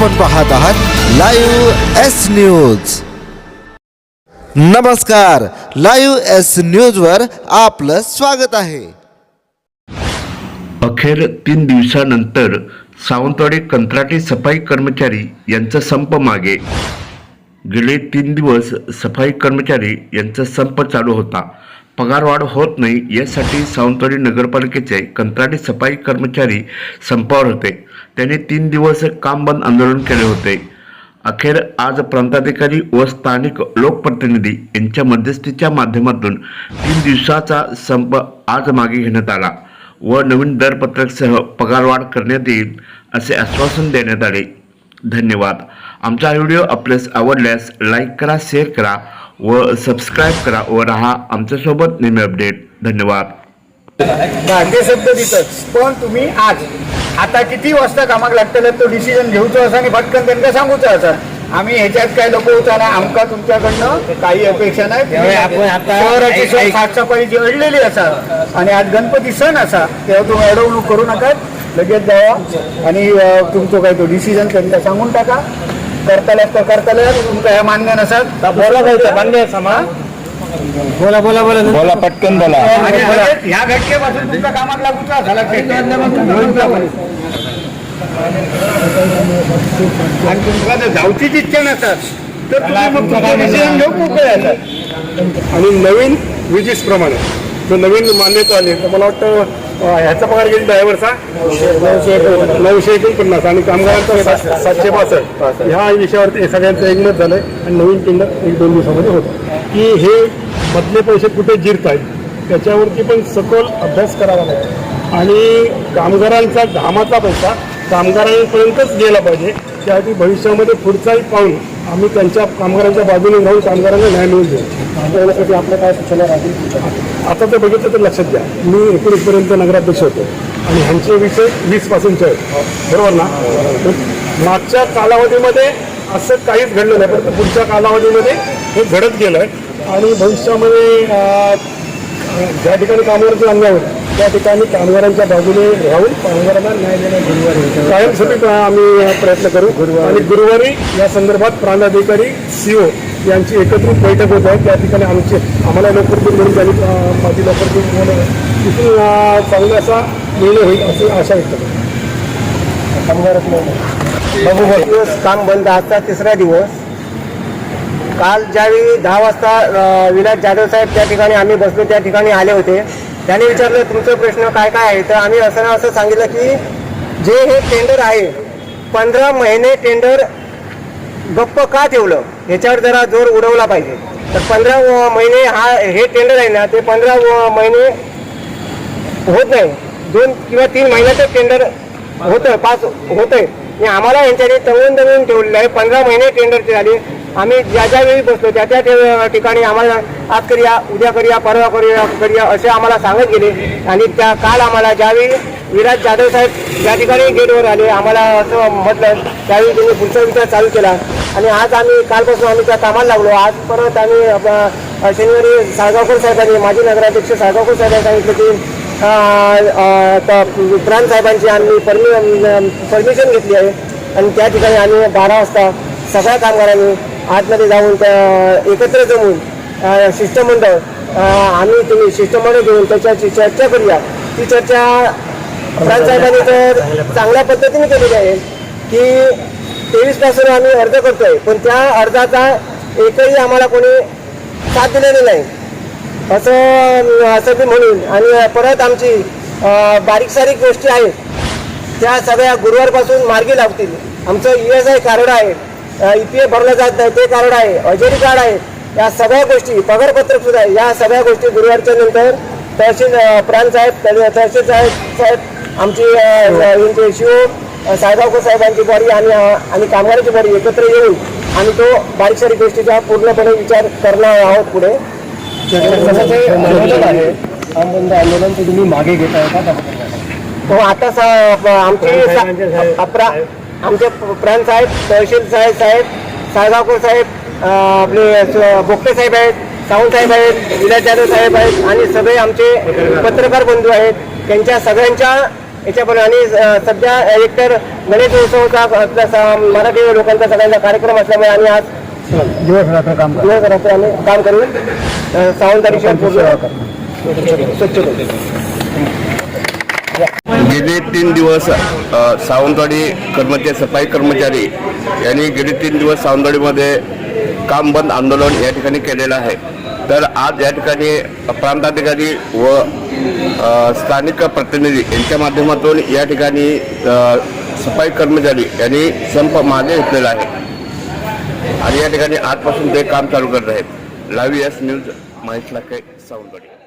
आपण पाहत आहात लाईव्ह एस न्यूज. नमस्कार लाईव्ह एस न्यूज वर आपलं स्वागत आहे. अखेर तीन दिवसानंतर सावंतवाडी कंत्राटी सफाई कर्मचारी यांचा संप मागे. गेले तीन दिवस सफाई कर्मचारी यांचा संप चालू होता. पगारवाढ होत नाही यासाठी सावंतवाडी नगरपालिकेचे कंत्राटी सफाई कर्मचारी संपावर होते. त्यांनी तीन दिवस काम बंद आंदोलन केले होते. अखेर आज प्रांताधिकारी व स्थानिक लोकप्रतिनिधी यांच्या मध्यस्थीच्या माध्यमातून तीन दिवसाचा संप आज मागे घेण्यात आला व नवीन दरपत्रकसह पगारवाढ करण्यात येईल असे आश्वासन देण्यात आले. धन्यवाद. आमचा व्हिडिओ आपल्यास आवडल्यास लाईक करा शेअर करा व सबस्क्राईब करा व राहा आमच्यासोबत नेहमी अपडेट धन्यवाद. ते शब्द दिसत पण तुम्ही आज आता किती वाजता कामाक लागतले तो डिसिजन घेऊचो असा आणि भटकन त्यांना सांगूचो असा. आम्ही ह्याच्यात काय लोक ना आमका तुमच्याकडनं काही अपेक्षा नाही. त्यामुळे आपण आता- शहराची साफसफाई जी अडलेली असा. आणि आज गणपती सण असा. तेव्हा तुम्ही अडवणूक करू नका. लगेच जावा. आणि तुमचं काय तो डिसिजन त्यांना सांगून टाका. करताले तर करताले तुमका हे मान्य नसत बोला पाहिजे मान्य समा. बोला बोला बोला. बोला पटकन बोला. लगेच ह्या घटकेपासून तुमच्या कामात लागूचा झाला आणि तुमका जर जाऊचीच इच्छा नसतात तर तुम्ही मग तुमचं डिसिजन घेऊन मोकळे आणि नवीन विजेसप्रमाणे जो नवीन मान्यता आली तर मला वाटतं ह्याचा पगार गेली ड्रायव्हरचा? नऊशे एकोणपन्नास. आणि कामगारांचा सातशे पासष्ट ह्या विषयावरती हे सगळ्यांचं एकमत झालं आणि नवीन टेंडर एक दोन दिवसामध्ये होतं. की हे मधले पैसे कुठे जिरतायत? आहेत त्याच्यावरती पण सखोल अभ्यास करावा लागतो आणि कामगारांचा घामाचा पैसा कामगारांपर्यंतच गेला पाहिजे. त्यासाठी भविष्यामध्ये पुढचाही पाऊल आम्ही त्यांच्या कामगारांच्या बाजूने राहून कामगारांना न्याय मिळून देऊ. त्यासाठी आपल्या काय सूचना राहतील आता ते बघितलं तर लक्षात घ्या. मी एकोणीसपर्यंत नगराध्यक्ष होतो. आणि ह्यांचे विषय वीसपासूनचे आहेत. बरोबर ना? मागच्या कालावधीमध्ये असं काहीच घडलं नाही. परंतु पुढच्या कालावधीमध्ये हे घडत गेलं आहे आणि भविष्यामध्ये ज्या ठिकाणी कामगारांचे अन्याय होत त्या ठिकाणी कामगारांच्या बाजूने राहून कामगारांना न्याय देणं गुरुवारी कायमस्वरूपी आम्ही प्रयत्न करू. आणि गुरुवारी या संदर्भात प्रांताधिकारी सीओ यांची एकत्रित बैठक होत आहे. त्या ठिकाणी आमचे आम्हाला लोकप्रतिनिधी म्हणून त्यांनी माझी लोकप्रतिनिधी म्हणून तिथून चांगला असा निर्णय होईल अशी आशा व्यक्त करतो. दिवस काम बंद आजचा तिसरा दिवस. काल ज्यावेळी दहा वाजता विलास जाधव साहेब त्या ठिकाणी आम्ही बसलो त्या ठिकाणी आले होते. त्याने विचारलं तुमचं प्रश्न काय काय आहे? तर आम्ही असं ना असं सांगितलं की जे हे टेंडर आहे पंधरा महिने टेंडर गप्प का ठेवलं? ह्याच्यावर जरा जोर उडवला पाहिजे. तर पंधरा महिने हा हे टेंडर आहे ना ते पंधरा महिने होत नाही. दोन किंवा तीन महिन्याचं टेंडर होतं पास होतंय. आणि आम्हाला यांच्याने तळून तळून ठेवलेलं आहे. पंधरा महिने टेंडरचे झाले. आम्ही ज्या ज्या वेळी बसलो त्या त्या ठिकाणी आम्हाला आज करूया उद्या करूया परवा करूया करूया असे आम्हाला सांगत गेले. आणि त्या काल आम्हाला ज्यावेळी विराज जाधव साहेब ज्या ठिकाणी गेटवर आले आम्हाला असं म्हटलं त्यावेळी त्यांनी पुढचा विचार चालू केला. आणि आज आम्ही कालपासून आम्ही त्या कामाला लागलो. आज परत आम्ही शनिवारी साळगावकर साहेबांनी माजी नगराध्यक्ष साळगावकर साहेबांनी सांगितलं की प्राण साहेबांची आम्ही परमि परमिशन घेतली आहे. आणि त्या ठिकाणी आम्ही बारा वाजता सगळ्या कामगारांनी आतमध्ये जाऊन त्या एकत्र जमून शिष्टमंडळ आम्ही तुम्ही शिष्टमंडळ घेऊन त्याच्याची चर्चा करूया. ती चर्चा प्राण साहेबांनी तर चांगल्या पद्धतीने केलेली आहे की तेवीसपासून आम्ही अर्ज करतोय पण त्या अर्जाचा एकही आम्हाला कोणी साथ दिलेली नाही. असं असं मी म्हणून आणि परत आमची बारीक सारीक गोष्टी आहेत त्या सगळ्या गुरुवारपासून मार्गी लावतील. आमचं ई एस आय कार्ड आहे. ई पी एफ भरलं जात नाही ते कार्ड आहे हजेरी कार्ड आहे. या सगळ्या गोष्टी पगारपत्रक सुद्धा आहे या सगळ्या गोष्टी गुरुवारच्या नंतर तहसील अं, प्रांत साहेब तह- तहसील साहेब साहेब आमची शिव साहेबावकर साहेबांची बॉडी आणि आणि कामगारांची बॉडी एकत्र येऊन आम्ही तो बारीक सारीक गोष्टीचा पूर्णपणे विचार करणार आहोत पुढे. आंदोलन तुम्ही मागे घेताय का? हो आता आमचे आमचे प्राण साहेब तहसील साहेब साहेब साळगावकर साहेब आपले बोगटे साहेब आहेत सावंत साहेब आहेत विलास जाधव साहेब आहेत आणि सगळे आमचे पत्रकार बंधू आहेत. त्यांच्या सगळ्यांच्या याच्याबरोबर आणि सध्या एकतर गणेश उत्सवाचा मराठी लोकांचा सगळ्यांचा कार्यक्रम असल्यामुळे आणि आज दिवस रात्र काम करा दिवस रात्र आम्ही काम करून शहर पूर्ण स्वच्छ करू गेले तीन दिवस सावंतवाडी कर्मचारी सफाई कर्मचारी यांनी गेले तीन दिवस सावंतवाडीमध्ये काम बंद आंदोलन या ठिकाणी केलेलं आहे. तर आज या ठिकाणी प्रांताधिकारी व स्थानिक प्रतिनिधी यांच्या माध्यमातून या ठिकाणी सफाई कर्मचारी यांनी संप मागे घेतलेला आहे. आणि या ठिकाणी आजपासून ते काम चालू करत आहेत. लाईव्ह एस न्यूज महेश लाके सावंतवाडी.